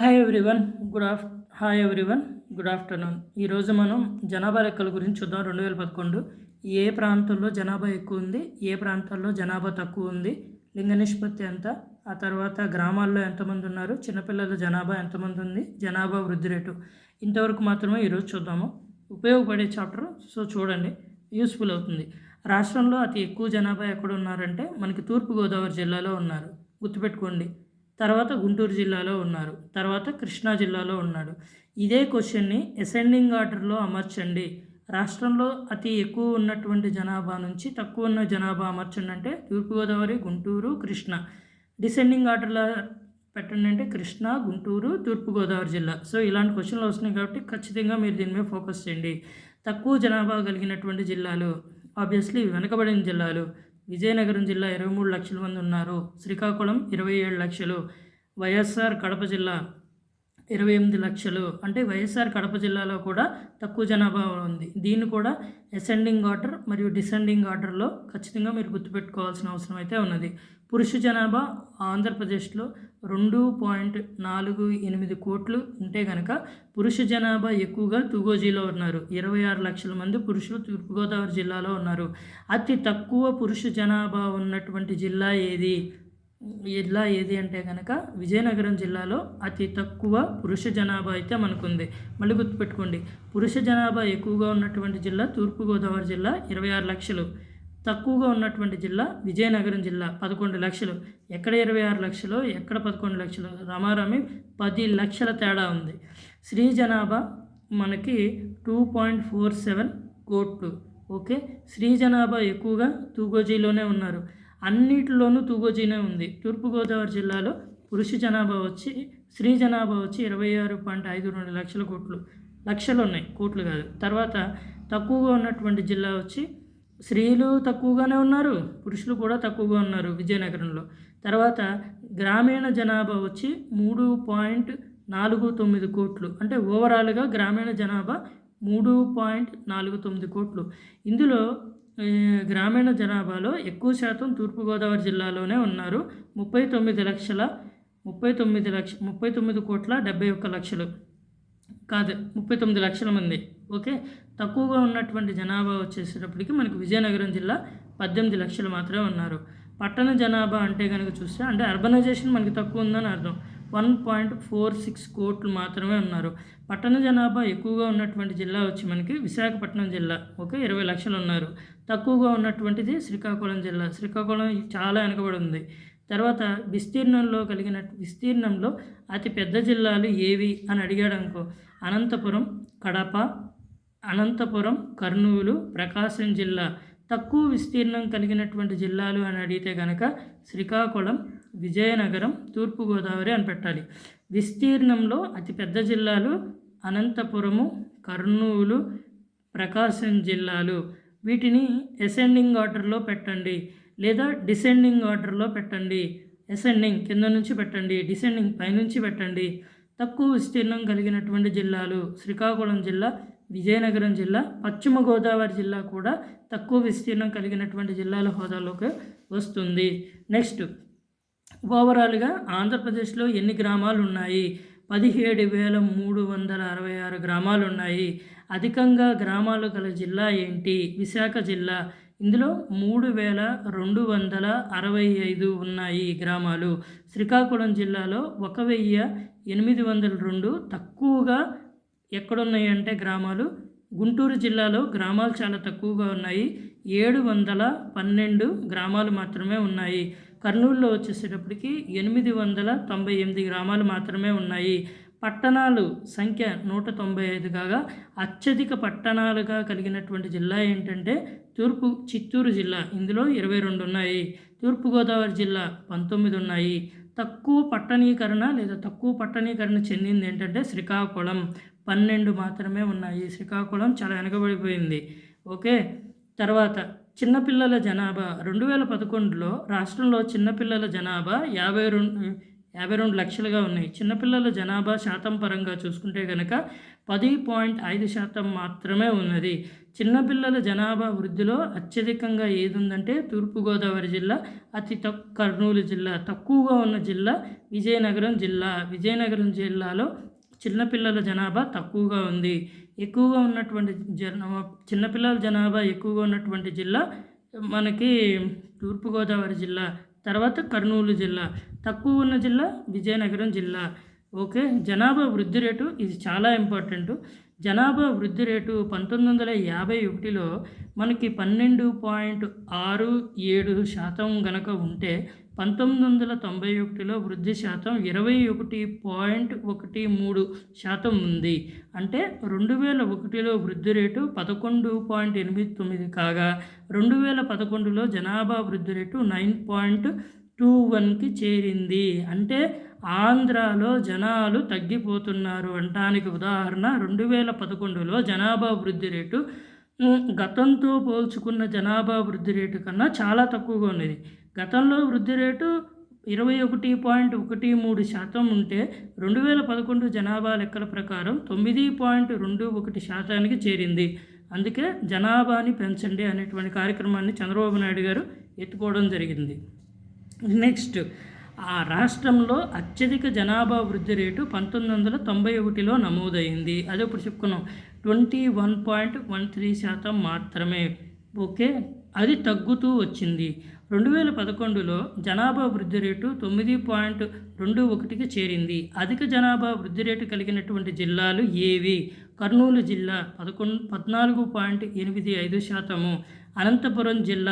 Hi everyone good of hi everyone good afternoon ఈరోజు మనం జనాభా లెక్కల గురించి చూద్దాం. రెండు వేల పదకొండు ఏ ప్రాంతంలో జనాభా ఎక్కువ ఉంది ఏ ప్రాంతాల్లో జనాభా తక్కువ ఉంది లింగ నిష్పత్తి ఎంత ఆ తర్వాత గ్రామాల్లో ఎంతమంది ఉన్నారు చిన్నపిల్లల జనాభా ఎంతమంది ఉంది జనాభా వృద్ధి రేటు. ఇంతవరకు మాత్రమే ఈరోజు చూద్దాము. ఉపయోగపడే చాప్టర్ సో చూడండి యూస్ఫుల్ అవుతుంది. రాష్ట్రంలో అతి ఎక్కువ జనాభా ఎక్కడ ఉన్నారంటే మనకి తూర్పుగోదావరి జిల్లాలో ఉన్నారు. గుర్తుపెట్టుకోండి తర్వాత గుంటూరు జిల్లాలో ఉన్నారు. తర్వాత కృష్ణా జిల్లాలో ఉన్నాడు. ఇదే క్వశ్చన్ని అసెండింగ్ ఆర్డర్లో అమర్చండి. రాష్ట్రంలో అతి ఎక్కువ ఉన్నటువంటి జనాభా నుంచి తక్కువ ఉన్న జనాభా అమర్చండి అంటే తూర్పుగోదావరి గుంటూరు కృష్ణ. డిసెండింగ్ ఆర్డర్లో పెట్టండి అంటే కృష్ణా గుంటూరు తూర్పుగోదావరి జిల్లా. సో ఇలాంటి క్వశ్చన్లు వస్తున్నాయి కాబట్టి ఖచ్చితంగా మీరు దీని మీద ఫోకస్ చేయండి. తక్కువ జనాభా కలిగినటువంటి జిల్లాలు ఆబ్వియస్లీ వెనుకబడిన జిల్లాలు విజయనగరం జిల్లా ఇరవై మూడు లక్షల మంది ఉన్నారు. శ్రీకాకుళం ఇరవై ఏడు లక్షలు. వైఎస్ఆర్ కడప జిల్లా ఇరవై ఎనిమిది లక్షలు. అంటే వైఎస్ఆర్ కడప జిల్లాలో కూడా తక్కువ జనాభా ఉంది. దీన్ని కూడా అసెండింగ్ ఆర్డర్ మరియు డిసెండింగ్ ఆర్డర్లో ఖచ్చితంగా మీరు గుర్తుపెట్టుకోవాల్సిన అవసరం అయితే ఉన్నది. పురుష జనాభా ఆంధ్రప్రదేశ్లో రెండు పాయింట్ నాలుగు ఎనిమిది కోట్లు ఉంటే కనుక పురుష జనాభా ఎక్కువగా తుగోజీలో ఉన్నారు. ఇరవై ఆరు లక్షల మంది పురుషులు తూర్పుగోదావరి జిల్లాలో ఉన్నారు. అతి తక్కువ పురుష జనాభా ఉన్నటువంటి జిల్లా ఏది? జిల్లా ఏది అంటే కనుక విజయనగరం జిల్లాలో అతి తక్కువ పురుష జనాభా అయితే మనకుంది. మళ్ళీ గుర్తుపెట్టుకోండి. పురుష జనాభా ఎక్కువగా ఉన్నటువంటి జిల్లా తూర్పుగోదావరి జిల్లా ఇరవై ఆరు లక్షలు. తక్కువగా ఉన్నటువంటి జిల్లా విజయనగరం జిల్లా పదకొండు లక్షలు. ఎక్కడ ఇరవై ఆరు లక్షలు ఎక్కడ పదకొండు లక్షలు? రామారామి పది లక్షల తేడా ఉంది. స్త్రీ జనాభా మనకి టూ పాయింట్ ఫోర్ సెవెన్ కోట్లు. ఓకే? స్త్రీ జనాభా ఎక్కువగా తూగోజీలోనే ఉన్నారు. అన్నిటిలోనూ తూగోజీనే ఉంది. తూర్పుగోదావరి జిల్లాలో పురుష జనాభా వచ్చి స్త్రీ జనాభా వచ్చి ఇరవై ఆరు పాయింట్ ఐదు రెండు లక్షల కోట్లు. లక్షలు ఉన్నాయి కోట్లు కాదు. తర్వాత తక్కువగా ఉన్నటువంటి జిల్లా వచ్చి స్త్రీలు తక్కువగానే ఉన్నారు పురుషులు కూడా తక్కువగా ఉన్నారు విజయనగరంలో. తర్వాత గ్రామీణ జనాభా వచ్చి మూడు పాయింట్ నాలుగు తొమ్మిది కోట్లు. అంటే ఓవరాల్గా గ్రామీణ జనాభా మూడు పాయింట్ నాలుగు తొమ్మిది కోట్లు. ఇందులో గ్రామీణ జనాభాలో ఎక్కువ శాతం తూర్పుగోదావరి జిల్లాలోనే ఉన్నారు. ముప్పై తొమ్మిది లక్షల ముప్పై తొమ్మిది లక్ష ముప్పై తొమ్మిది కోట్ల డెబ్బై ఒక్క లక్షలు. కాదు ముప్పై తొమ్మిది లక్షల మంది. ఓకే? తక్కువగా ఉన్నటువంటి జనాభా వచ్చేసేటప్పటికి మనకు విజయనగరం జిల్లా పద్దెనిమిది లక్షలు మాత్రమే ఉన్నారు. పట్టణ జనాభా అంటే కనుక చూస్తే అంటే అర్బనైజేషన్ మనకి తక్కువ ఉందని అర్థం. వన్ పాయింట్ ఫోర్ సిక్స్ కోట్లు మాత్రమే ఉన్నారు. పట్టణ జనాభా ఎక్కువగా ఉన్నటువంటి జిల్లా వచ్చి మనకి విశాఖపట్నం జిల్లా ఓకే? ఇరవై లక్షలు ఉన్నారు. తక్కువగా ఉన్నటువంటిది శ్రీకాకుళం జిల్లా. శ్రీకాకుళం చాలా వెనకబడి ఉంది. తర్వాత విస్తీర్ణంలో కలిగిన విస్తీర్ణంలో అతి పెద్ద జిల్లాలు ఏవి అని అడిగాడు అనుకో. అనంతపురం కడప అనంతపురం కర్నూలు ప్రకాశం జిల్లా. తక్కువ విస్తీర్ణం కలిగినటువంటి జిల్లాలు అని అడిగితే కనుక శ్రీకాకుళం విజయనగరం తూర్పుగోదావరి అని పెట్టాలి. విస్తీర్ణంలో అతిపెద్ద జిల్లాలు అనంతపురము కర్నూలు ప్రకాశం జిల్లాలు. వీటిని అసెండింగ్ ఆర్డర్లో పెట్టండి లేదా డిసెండింగ్ ఆర్డర్లో పెట్టండి. అసెండింగ్ కింద నుంచి పెట్టండి డిసెండింగ్ పైనుంచి పెట్టండి. తక్కువ విస్తీర్ణం కలిగినటువంటి జిల్లాలు శ్రీకాకుళం జిల్లా విజయనగరం జిల్లా పశ్చిమ గోదావరి జిల్లా కూడా తక్కువ విస్తీర్ణం కలిగినటువంటి జిల్లాల హోదాలోకి వస్తుంది. నెక్స్ట్ ఓవరాల్గా ఆంధ్రప్రదేశ్లో ఎన్ని గ్రామాలు ఉన్నాయి? పదిహేడు వేల మూడు వందల అరవై ఆరు గ్రామాలు ఉన్నాయి. అధికంగా గ్రామాలు గల జిల్లా ఏంటి? విశాఖ జిల్లా. ఇందులో మూడు వేల రెండు వందల అరవై ఐదు ఉన్నాయి గ్రామాలు. శ్రీకాకుళం జిల్లాలో ఒక వెయ్యి ఎనిమిది వందల రెండు తక్కువగా ఎక్కడున్నాయి అంటే గ్రామాలు. గుంటూరు జిల్లాలో గ్రామాలు చాలా తక్కువగా ఉన్నాయి. ఏడు వందల పన్నెండు గ్రామాలు మాత్రమే ఉన్నాయి. కర్నూలులో వచ్చేసేటప్పటికి ఎనిమిది వందల తొంభై ఎనిమిది గ్రామాలు మాత్రమే ఉన్నాయి. పట్టణాలు సంఖ్య నూట తొంభై ఐదు కాగా అత్యధిక పట్టణాలుగా కలిగినటువంటి జిల్లా ఏంటంటే తూర్పు చిత్తూరు జిల్లా. ఇందులో ఇరవై రెండు ఉన్నాయి. తూర్పుగోదావరి జిల్లా పంతొమ్మిది ఉన్నాయి. తక్కువ పట్టణీకరణ లేదా తక్కువ పట్టణీకరణ చెందింది ఏంటంటే శ్రీకాకుళం. పన్నెండు మాత్రమే ఉన్నాయి. శ్రీకాకుళం చాలా వెనకబడిపోయింది. ఓకే? తర్వాత చిన్నపిల్లల జనాభా. రెండు వేల పదకొండులో రాష్ట్రంలో చిన్నపిల్లల జనాభా యాభై రెండు యాభై రెండు లక్షలుగా ఉన్నాయి. చిన్నపిల్లల జనాభా శాతం పరంగా చూసుకుంటే కనుక పది పాయింట్ ఐదు శాతం మాత్రమే ఉన్నది. చిన్నపిల్లల జనాభా వృద్ధిలో అత్యధికంగా ఏది ఉందంటే తూర్పుగోదావరి జిల్లా అతి తక్కువ కర్నూలు జిల్లా. తక్కువగా ఉన్న జిల్లా విజయనగరం జిల్లా. విజయనగరం జిల్లాలో చిన్నపిల్లల జనాభా తక్కువగా ఉంది. ఎక్కువగా ఉన్నటువంటి జన చిన్నపిల్లల జనాభా ఎక్కువగా ఉన్నటువంటి జిల్లా మనకి తూర్పుగోదావరి జిల్లా తర్వాత కర్నూలు జిల్లా తక్కువ ఉన్న జిల్లా విజయనగరం జిల్లా. ఓకే? జనాభా వృద్ధి రేటు ఇది చాలా ఇంపార్టెంట్. జనాభా వృద్ధి రేటు పంతొమ్మిది వందల యాభై ఒకటిలో మనకి పన్నెండు పాయింట్ ఆరు ఏడు శాతం గనక ఉంటే పంతొమ్మిది వందల తొంభై ఒకటిలో వృద్ధి శాతం ఇరవై ఒకటి పాయింట్ ఒకటి మూడు శాతం ఉంది. అంటే రెండు వేల ఒకటిలో వృద్ధి రేటు పదకొండు పాయింట్ ఎనిమిది తొమ్మిది కాగా రెండు వేల పదకొండులో జనాభా వృద్ధి రేటు నైన్ పాయింట్ టూ వన్కి చేరింది. అంటే ఆంధ్రాలో జనాలు తగ్గిపోతున్నారు అంటానికి ఉదాహరణ. రెండు వేల పదకొండులో జనాభా వృద్ధి రేటు గతంతో పోల్చుకున్న జనాభా వృద్ధి రేటు కన్నా చాలా తక్కువగా ఉన్నది. గతంలో వృద్ధి రేటు ఇరవై ఒకటి పాయింట్ ఒకటి మూడు శాతం ఉంటే రెండు వేల పదకొండు జనాభా లెక్కల ప్రకారం తొమ్మిది పాయింట్ రెండు ఒకటి శాతానికి చేరింది. అందుకే జనాభాని పెంచండి అనేటువంటి కార్యక్రమాన్ని చంద్రబాబు నాయుడు గారు ఎత్తుకోవడం జరిగింది. నెక్స్ట్ ఆ రాష్ట్రంలో అత్యధిక జనాభా వృద్ధి రేటు పంతొమ్మిది వందల తొంభై ఒకటిలో నమోదైంది. అదే ఇప్పుడు చెప్పుకున్నాం. Twenty one point one three శాతం మాత్రమే. ఓకే? అది తగ్గుతూ వచ్చింది. రెండు వేల పదకొండులో జనాభా వృద్ధి రేటు తొమ్మిది పాయింట్ రెండు ఒకటికి చేరింది. అధిక జనాభా వృద్ధి రేటు కలిగినటువంటి జిల్లాలు ఏవి? కర్నూలు జిల్లా పదకొండు పద్నాలుగు పాయింట్ ఎనిమిది ఐదు శాతము. అనంతపురం జిల్లా